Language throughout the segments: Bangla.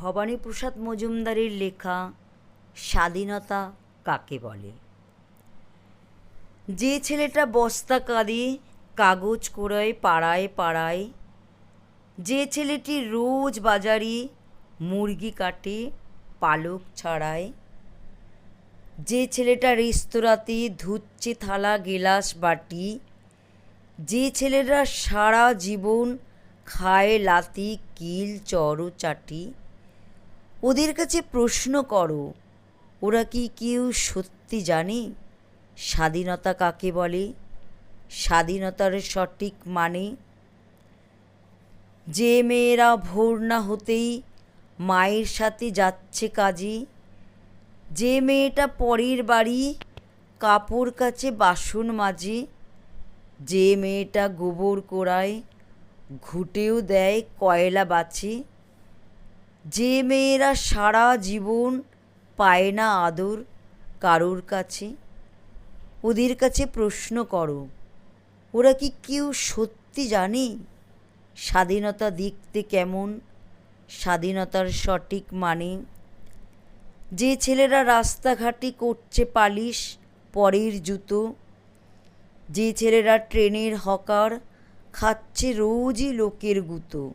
ভবানীপ্রসাদ মজুমদারের লেখা স্বাধীনতা কাকে বলে? যে ছেলেটা বস্তা কাঁদে কাগজ কুড়োয়, পাড়ায় পাড়ায়, যে ছেলেটি রোজ বাজারে মুরগি কাটে, পালক ছাড়ায়, যে ছেলেটা রেস্তোরাঁতে ধুচ্ছে থালা, গেলাস, বাটি, যে ছেলেরা সারা জীবন খায় লাতি, কিল চড় চাটি ওদের কাছে প্রশ্ন করো। ওরা কি কেউ সত্যি জানে? স্বাধীনতা কাকে বলে? স্বাধীনতার সঠিক মানে? যে মেয়েরা ভোর না হতেই মায়ের সাথে যাচ্ছে কাজে, যে মেয়েটা পরের বাড়ি কাপড় কাছে বাসন মাজে, যে মেয়েটা গোবর কোড়ায় ঘুটেও দেয় কয়লা বাছে যে মেয়েরা সারা জীবন পায় না আদর, কারুর কাছে, ওদের কাছে প্রশ্ন করো, ওরা কি কেউ সত্যি জানে? স্বাধীনতা দেখতে কেমন? স্বাধীনতার সঠিক মানে? যে ছেলেরা রাস্তাঘাটে করছে পালিশ, পরের জুতো। যে ছেলেরা ট্রেনের হকার, খাচ্ছে রোজই লোকের গুঁতো।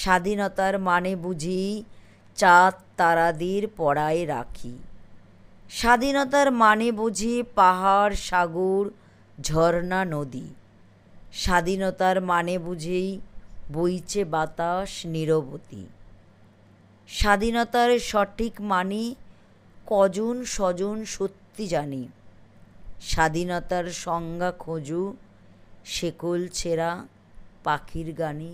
স্বাধীনতার মানে বুঝি চাঁদ তারাদের পড়ায় রাখি। স্বাধীনতার মানে বুঝি পাহাড়, সাগর, ঝর্ণা, নদী। স্বাধীনতার মানে বুঝেই বইছে বাতাস, নিরবতী। স্বাধীনতার সঠিক মানে কজন স্বজন সত্যি জানি। স্বাধীনতার সংজ্ঞা খোঁজু, শেকল ছেঁড়া, পাখির গানে।